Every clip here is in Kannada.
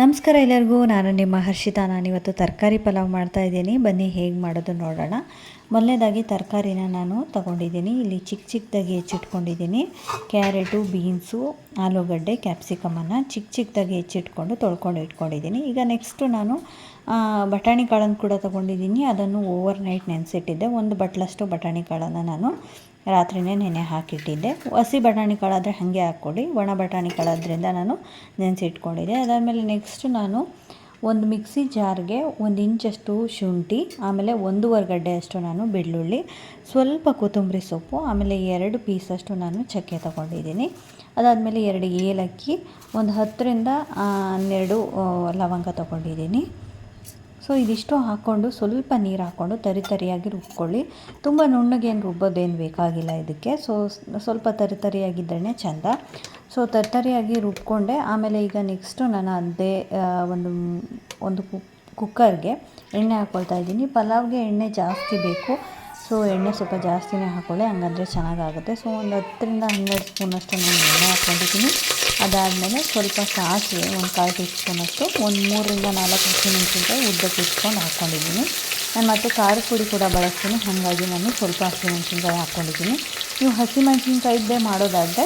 ನಮಸ್ಕಾರ ಎಲ್ಲರಿಗೂ, ನಾನು ನಿಮ್ಮ ಹರ್ಷಿತಾ. ನಾನು ಇವತ್ತು ತರಕಾರಿ ಪಲಾವ್ ಮಾಡ್ತಾ ಇದ್ದೀನಿ. ಬನ್ನಿ, ಹೇಗೆ ಮಾಡೋದು ನೋಡೋಣ. ಮೊದಲನೇದಾಗಿ ತರಕಾರಿನ ನಾನು ತಗೊಂಡಿದ್ದೀನಿ. ಇಲ್ಲಿ ಚಿಕ್ಕ ಚಿಕ್ಕದಾಗಿ ಹೆಚ್ಚಿಟ್ಕೊಂಡಿದ್ದೀನಿ. ಕ್ಯಾರೆಟು, ಬೀನ್ಸು, ಆಲೂಗಡ್ಡೆ, ಕ್ಯಾಪ್ಸಿಕಮನ್ನು ಚಿಕ್ಕ ಚಿಕ್ಕದಾಗಿ ಹೆಚ್ಚಿಟ್ಕೊಂಡು ತೊಳ್ಕೊಂಡು ಇಟ್ಕೊಂಡಿದ್ದೀನಿ. ಈಗ ನೆಕ್ಸ್ಟು ನಾನು ಬಟಾಣಿ ಕಾಳನ್ನು ಕೂಡ ತೊಗೊಂಡಿದ್ದೀನಿ. ಅದನ್ನು ಓವರ್ ನೈಟ್ ನೆನೆಸಿಟ್ಟಿದ್ದೆ. ಒಂದು ಬಟ್ಲಷ್ಟು ಬಟಾಣಿ ಕಾಳನ್ನು ನಾನು ರಾತ್ರಿಯೇ ನೆನೆ ಹಾಕಿಟ್ಟಿದ್ದೆ. ಹಸಿ ಬಟಾಣಿ ಕಾಳಾದರೆ ಹಾಗೆ ಹಾಕ್ಕೊಳ್ಳಿ. ಒಣ ಬಟಾಣಿ ಕಾಳಾದ್ರಿಂದ ನಾನು ನೆನೆಸಿಟ್ಕೊಂಡಿದ್ದೆ ಅದಾದಮೇಲೆ ನೆಕ್ಸ್ಟ್ ನಾನು ಒಂದು ಮಿಕ್ಸಿ ಜಾರ್ಗೆ ಒಂದು ಇಂಚಷ್ಟು ಶುಂಠಿ, ಆಮೇಲೆ ಒಂದೂವರೆ ಗಡ್ಡೆಯಷ್ಟು ನಾನು ಬೆಳ್ಳುಳ್ಳಿ, ಸ್ವಲ್ಪ ಕೊತ್ತಂಬರಿ ಸೊಪ್ಪು, ಆಮೇಲೆ ಎರಡು ಪೀಸಷ್ಟು ನಾನು ಚಕ್ಕೆ ತಗೊಂಡಿದ್ದೀನಿ. ಅದಾದಮೇಲೆ ಎರಡು ಏಲಕ್ಕಿ, ಒಂದು ಹತ್ತರಿಂದ ಹನ್ನೆರಡು ಲವಂಗ ತೊಗೊಂಡಿದ್ದೀನಿ. ಸೊ ಇದಿಷ್ಟು ಹಾಕ್ಕೊಂಡು ಸ್ವಲ್ಪ ನೀರು ಹಾಕ್ಕೊಂಡು ತರಿ ತರಿಯಾಗಿ ರುಬ್ಕೊಳ್ಳಿ. ತುಂಬ ನುಣ್ಣಗೇನು ರುಬ್ಬೋದೇನು ಬೇಕಾಗಿಲ್ಲ ಇದಕ್ಕೆ ಸೊ ಸ್ವಲ್ಪ ತರಿ ತರಿಯಾಗಿದ್ರೇ ಚೆಂದ. ಸೊ ತರಿತರಿಯಾಗಿ ರುಬ್ಕೊಂಡೆ, ಆಮೇಲೆ ಈಗ ನೆಕ್ಸ್ಟು ನಾನು ಅದೇ ಒಂದು ಒಂದು ಕುಕ್ಕರ್ಗೆ ಎಣ್ಣೆ ಹಾಕ್ಕೊಳ್ತಾ ಇದ್ದೀನಿ. ಪಲಾವ್ಗೆ ಎಣ್ಣೆ ಜಾಸ್ತಿ ಬೇಕು. ಸೊ ಎಣ್ಣೆ ಸ್ವಲ್ಪ ಜಾಸ್ತಿನೇ ಹಾಕ್ಕೊಳ್ಳಿ ಹಂಗಂದ್ರೆ ಚೆನ್ನಾಗಾಗುತ್ತೆ. ಸೊ ಒಂದು ಹತ್ತರಿಂದ ಹನ್ನೆರಡು ಸ್ಪೂನಷ್ಟು ನಾನು ಎಣ್ಣೆ ಹಾಕ್ಕೊಂಡಿದ್ದೀನಿ ಅದಾದಮೇಲೆ ಸ್ವಲ್ಪ ಸಾಸಿವೆ, ಒಂದು ಕಾಲು ಟೀ ಸ್ಪೂನಷ್ಟು ಒಂದು ಮೂರರಿಂದ ನಾಲ್ಕು ಹಸಿಮೆಣಸಿನ್ಕಾಯಿ ಉದ್ದಕ್ಕೆ ಇಟ್ಕೊಂಡು ಹಾಕ್ಕೊಂಡಿದ್ದೀನಿ ನಾನು ಮತ್ತು ಖಾರದ ಪುಡಿ ಕೂಡ ಬಳಸ್ತೀನಿ, ಹಾಗಾಗಿ ನಾನು ಸ್ವಲ್ಪ ಹಸಿಮೆಣಸಿನ್ಕಾಯಿ ಹಾಕ್ಕೊಂಡಿದ್ದೀನಿ ನೀವು ಹಸಿಮೆಣಸಿನ್ಕಾಯಿದ್ದೇ ಮಾಡೋದಾದರೆ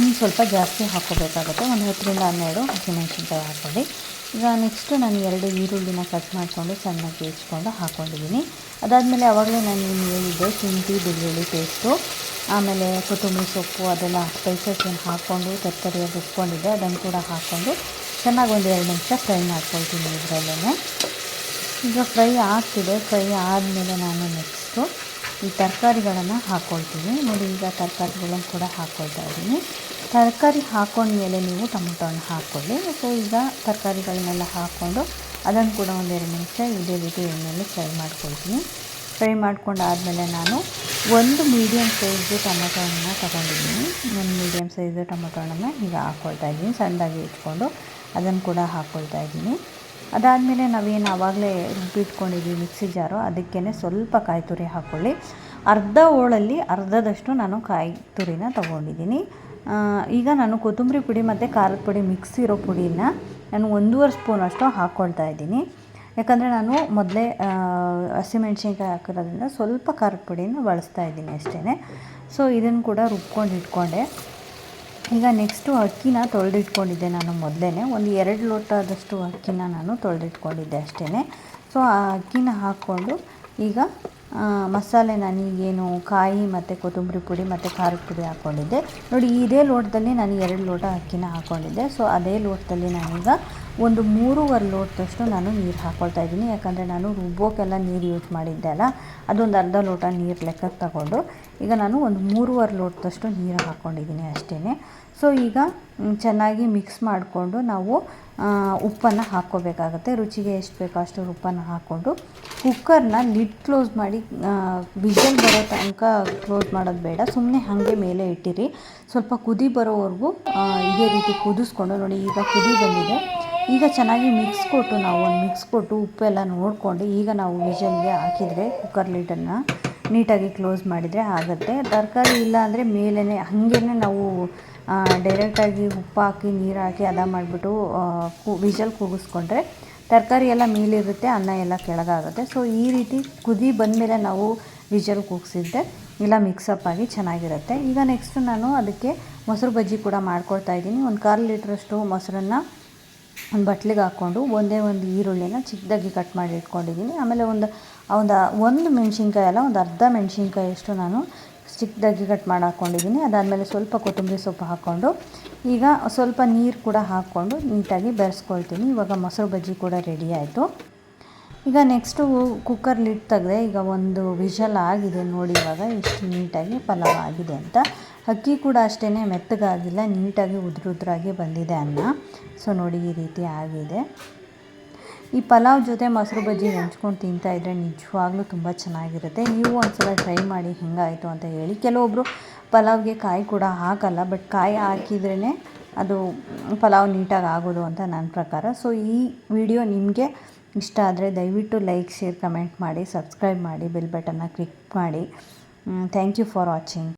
ಇನ್ನು ಸ್ವಲ್ಪ ಜಾಸ್ತಿ ಹಾಕ್ಕೋಬೇಕಾಗುತ್ತೆ, ಒಂದು ಹತ್ತರಿಂದ ಹನ್ನೆರಡು ಹಸಿಮೆಣಸಿನ್ಕಾಯಿ ಹಾಕ್ಕೊಳ್ಳಿ. ಈಗ ನೆಕ್ಸ್ಟು ನಾನು ಎರಡು ಈರುಳ್ಳಿನ ಕಟ್ ಮಾಡಿಕೊಂಡು ಸಣ್ಣಗೆ ಹೆಚ್ಕೊಂಡು ಹಾಕ್ಕೊಂಡಿದ್ದೀನಿ ಅದಾದಮೇಲೆ ಆವಾಗಲೇ ನಾನು ಏನು ಹೇಳಿದ್ದೆ ಶುಂಠಿ, ಬೆಳ್ಳುಳ್ಳಿ ಪೇಸ್ಟು ಆಮೇಲೆ ಕೊತ್ತಂಬರಿ ಸೊಪ್ಪು ಅದೆಲ್ಲ ಸ್ಪೈಸಸ್ ಏನು ಹಾಕ್ಕೊಂಡು ತರಕಾರಿಯಾಗಿ ರುಬ್ಕೊಂಡಿದ್ದೆ. ಅದನ್ನು ಕೂಡ ಹಾಕ್ಕೊಂಡು ಚೆನ್ನಾಗಿ ಒಂದು ಎರಡು ನಿಮಿಷ ಫ್ರೈ ಮಾಡ್ಕೊಳ್ತೀನಿ ಇದರಲ್ಲೇ ಈಗ ಫ್ರೈ ಆಗ್ತಿದೆ. ಫ್ರೈ ಆದಮೇಲೆ ನಾನು ನೆಕ್ಸ್ಟು ಈ ತರಕಾರಿಗಳನ್ನು ಹಾಕ್ಕೊಳ್ತೀನಿ ನೋಡಿ, ಈಗ ತರಕಾರಿಗಳನ್ನು ಕೂಡ ಹಾಕ್ಕೊಳ್ತಾ ಇದ್ದೀನಿ. ತರಕಾರಿ ಹಾಕ್ಕೊಂಡ್ಮೇಲೆ ನೀವು ಹಣ್ಣು ಹಾಕ್ಕೊಳ್ಳಿ. ಸೊ ಈಗ ತರಕಾರಿಗಳನ್ನೆಲ್ಲ ಹಾಕ್ಕೊಂಡು ಅದನ್ನು ಕೂಡ ಒಂದೆರಡು ನಿಮಿಷ ಇದೇ ರೀತಿ ಎಣ್ಣೆಯಲ್ಲಿ ಫ್ರೈ ಮಾಡ್ಕೊಳ್ತೀನಿ. ಫ್ರೈ ಮಾಡ್ಕೊಂಡಾದಮೇಲೆ ನಾನು ಒಂದು ಮೀಡಿಯಮ್ ಸೈಜು ಟೊಮೊಟೊ ಹಣ್ಣನ್ನು ತೊಗೊಂಡಿದ್ದೀನಿ. ಒಂದು ಮೀಡಿಯಮ್ ಸೈಜು ಟೊಮೆಟೊ ಹಣ್ಣನ್ನು ಈಗ ಹಾಕ್ಕೊಳ್ತಾ ಇದ್ದೀನಿ. ಸಣ್ಣದಾಗಿ ಇಟ್ಕೊಂಡು ಅದನ್ನು ಕೂಡ ಹಾಕ್ಕೊಳ್ತಾ ಇದ್ದೀನಿ. ಅದಾದಮೇಲೆ ನಾವೇನು ಆವಾಗಲೇ ರುಬ್ಬಿಟ್ಕೊಂಡಿದ್ವಿ ಮಿಕ್ಸಿ ಜಾರು ಅದಕ್ಕೇ ಸ್ವಲ್ಪ ಕಾಯಿ ತುರಿ ಹಾಕ್ಕೊಳ್ಳಿ ಅರ್ಧ ಹೋಳಲ್ಲಿ ಅರ್ಧದಷ್ಟು ನಾನು ಕಾಯಿ ತುರಿನ ತೊಗೊಂಡಿದ್ದೀನಿ ಈಗ ನಾನು ಕೊತ್ತಂಬರಿ ಪುಡಿ ಮತ್ತು ಖಾರದ ಪುಡಿ ಮಿಕ್ಸ್ ಇರೋ ಪುಡಿನ ನಾನು ಒಂದೂವರೆ ಸ್ಪೂನಷ್ಟು ಹಾಕ್ಕೊಳ್ತಾ ಇದ್ದೀನಿ. ಯಾಕಂದರೆ ನಾನು ಮೊದಲೇ ಹಸಿಮೆಣ್ಸಿನ್ಕಾಯಿ ಹಾಕಿರೋದ್ರಿಂದ ಸ್ವಲ್ಪ ಖಾರದ ಪುಡಿನ ಬಳಸ್ತಾ ಇದ್ದೀನಿ ಅಷ್ಟೇ ಸೊ ಇದನ್ನು ಕೂಡ ರುಬ್ಕೊಂಡು ಇಟ್ಕೊಂಡೆ. ಈಗ ನೆಕ್ಸ್ಟು ಅಕ್ಕಿನ ತೊಳೆದಿಟ್ಕೊಂಡಿದ್ದೆ ನಾನು ಮೊದಲೇ ಒಂದು ಎರಡು ಲೋಟದಷ್ಟು ಅಕ್ಕಿನ ನಾನು ತೊಳೆದಿಟ್ಕೊಂಡಿದ್ದೆ ಅಷ್ಟೇ ಸೊ ಆ ಅಕ್ಕಿನ ಹಾಕ್ಕೊಂಡು ಈಗ ಮಸಾಲೆ ನಾನೀಗೇನು ಕಾಯಿ ಮತ್ತು ಕೊತ್ತಂಬರಿ ಪುಡಿ ಮತ್ತು ಖಾರದ ಪುಡಿ ಹಾಕ್ಕೊಂಡಿದ್ದೆ ನೋಡಿ, ಇದೇ ಲೋಟದಲ್ಲಿ ನಾನು ಎರಡು ಲೋಟ ಅಕ್ಕಿನ ಹಾಕ್ಕೊಂಡಿದ್ದೆ ಸೊ ಅದೇ ಲೋಟದಲ್ಲಿ ನಾನೀಗ ಒಂದು ಮೂರುವರೆ ಲೋಟದಷ್ಟು ನಾನು ನೀರು ಹಾಕ್ಕೊಳ್ತಾ ಇದ್ದೀನಿ. ಯಾಕಂದರೆ ನಾನು ರುಬ್ಬೋಕ್ಕೆಲ್ಲ ನೀರು ಯೂಸ್ ಮಾಡಿದ್ದೆ ಅಲ್ಲ, ಅದೊಂದು ಅರ್ಧ ಲೋಟ ನೀರು ಲೆಕ್ಕಕ್ಕೆ ತಗೊಂಡು ಈಗ ನಾನು ಒಂದು ಮೂರುವರೆ ಲೋಟದಷ್ಟು ನೀರು ಹಾಕ್ಕೊಂಡಿದ್ದೀನಿ ಅಷ್ಟೇ ಸೊ ಈಗ ಚೆನ್ನಾಗಿ ಮಿಕ್ಸ್ ಮಾಡಿಕೊಂಡು ನಾವು ಉಪ್ಪನ್ನು ಹಾಕ್ಕೋಬೇಕಾಗತ್ತೆ. ರುಚಿಗೆ ಎಷ್ಟು ಬೇಕೋ ಅಷ್ಟು ಉಪ್ಪನ್ನು ಹಾಕ್ಕೊಂಡು ಕುಕ್ಕರ್ನ ಲಿಡ್ ಕ್ಲೋಸ್ ಮಾಡಿ ವಿಜಲ್ ಬರೋ ತನಕ ಕ್ಲೋಸ್ ಮಾಡೋದು ಬೇಡ. ಸುಮ್ಮನೆ ಹಾಗೆ ಮೇಲೆ ಇಟ್ಟಿರಿ. ಸ್ವಲ್ಪ ಕುದಿ ಬರೋವರೆಗೂ ಇದೇ ರೀತಿ ಕುದಿಸ್ಕೊಂಡು ನೋಡಿ ಈಗ ಕುದಿ ಬಂದಿದೆ. ಈಗ ಚೆನ್ನಾಗಿ ಮಿಕ್ಸ್ ಕೊಟ್ಟು ನಾವು ಒಂದು ಮಿಕ್ಸ್ ಕೊಟ್ಟು ಉಪ್ಪೆಲ್ಲ ನೋಡಿಕೊಂಡು ಈಗ ನಾವು ವಿಷಲ್ಗೆ ಹಾಕಿದರೆ ಕುಕ್ಕರ್ ಲೀಟನ್ನು ನೀಟಾಗಿ ಕ್ಲೋಸ್ ಮಾಡಿದರೆ ಆಗುತ್ತೆ. ತರಕಾರಿ ಇಲ್ಲ ಅಂದರೆ ಮೇಲೇ ನಾವು ಡೈರೆಕ್ಟಾಗಿ ಉಪ್ಪು ಹಾಕಿ ನೀರು ಹಾಕಿ ಅದ ಮಾಡಿಬಿಟ್ಟು ಕು ವಿಷಲ್ ಕೂಗಿಸ್ಕೊಂಡ್ರೆ ತರಕಾರಿ ಎಲ್ಲ ಮೇಲಿರುತ್ತೆ, ಅನ್ನ ಎಲ್ಲ ಕೆಳಗಾಗುತ್ತೆ. ಸೊ ಈ ರೀತಿ ಕುದಿ ಬಂದಮೇಲೆ ನಾವು ವಿಷಲ್ ಕೂಗಿಸಿದ್ದೆ ಎಲ್ಲ ಮಿಕ್ಸಪ್ ಆಗಿ ಚೆನ್ನಾಗಿರುತ್ತೆ. ಈಗ ನೆಕ್ಸ್ಟ್ ನಾನು ಅದಕ್ಕೆ ಮೊಸರು ಬಜ್ಜಿ ಕೂಡ ಮಾಡ್ಕೊಳ್ತಾ ಇದ್ದೀನಿ. ಒಂದು ಕಾಲು ಲೀಟ್ರಷ್ಟು ಮೊಸರನ್ನು ಒಂದು ಬಟ್ಲಿಗೆ ಹಾಕ್ಕೊಂಡು ಒಂದೇ ಒಂದು ಈರುಳ್ಳಿನ ಚಿಕ್ಕದಾಗಿ ಕಟ್ ಮಾಡಿ ಇಟ್ಕೊಂಡಿದ್ದೀನಿ. ಆಮೇಲೆ ಒಂದು ಒಂದು ಒಂದು ಮೆಣಸಿನ್ಕಾಯಿ ಅಲ್ಲ ಒಂದು ಅರ್ಧ ಮೆಣಸಿನ್ಕಾಯಿ ನಾನು ಚಿಕ್ಕದಾಗಿ ಕಟ್ ಮಾಡಿ ಹಾಕ್ಕೊಂಡಿದ್ದೀನಿ ಅದಾದಮೇಲೆ ಸ್ವಲ್ಪ ಕೊತ್ತಂಬರಿ ಸೊಪ್ಪು ಹಾಕ್ಕೊಂಡು ಈಗ ಸ್ವಲ್ಪ ನೀರು ಕೂಡ ಹಾಕ್ಕೊಂಡು ನೀಟಾಗಿ ಬೆರೆಸ್ಕೊಳ್ತೀನಿ. ಇವಾಗ ಮೊಸರು ಬಜ್ಜಿ ಕೂಡ ರೆಡಿ ಆಯಿತು. ಈಗ ನೆಕ್ಸ್ಟು ಕುಕ್ಕರ್ ಲಿಡ್ ತೆಗೆದೆ ಈಗ ಒಂದು ವಿಷಲ್ ಆಗಿದೆ ನೋಡಿ ಇವಾಗ ಎಷ್ಟು ನೀಟಾಗಿ ಪಲಾವ್ ಆಗಿದೆ ಅಂತ. ಅಕ್ಕಿ ಕೂಡ ಅಷ್ಟೇ ಮೆತ್ತಗಾಗಿಲ್ಲ, ನೀಟಾಗಿ ಉದುರುದ್ರಾಗಿ ಬಂದಿದೆ ಅನ್ನ. ಸೊ ನೋಡಿ ಈ ರೀತಿ ಆಗಿದೆ. ಈ ಪಲಾವ್ ಜೊತೆ ಮೊಸರು ಬಜ್ಜಿ ನೆಂಚ್ಕೊಂಡು ತಿಂತಾಯಿದ್ರೆ ನಿಜವಾಗ್ಲೂ ತುಂಬ ಚೆನ್ನಾಗಿರುತ್ತೆ. ನೀವು ಒಂದ್ಸಲ ಟ್ರೈ ಮಾಡಿ ಹೆಂಗಾಯಿತು ಅಂತ ಹೇಳಿ. ಕೆಲವೊಬ್ಬರು ಪಲಾವ್ಗೆ ಕಾಯಿ ಕೂಡ ಹಾಕಲ್ಲ ಬಟ್ ಕಾಯಿ ಹಾಕಿದ್ರೇ ಅದು ಪಲಾವ್ ನೀಟಾಗಿ ಆಗೋದು ಅಂತ ನನ್ನ ಪ್ರಕಾರ. ಸೊ ಈ ವಿಡಿಯೋ ನಿಮಗೆ ಇಷ್ಟ ಆದರೆ ದಯವಿಟ್ಟು ಲೈಕ್ ಶೇರ್ ಕಮೆಂಟ್ ಮಾಡಿ ಸಬ್ಸ್ಕ್ರೈಬ್ ಮಾಡಿ ಬೆಲ್ ಬಟನ್ನ ಕ್ಲಿಕ್ ಮಾಡಿ. Thank you for watching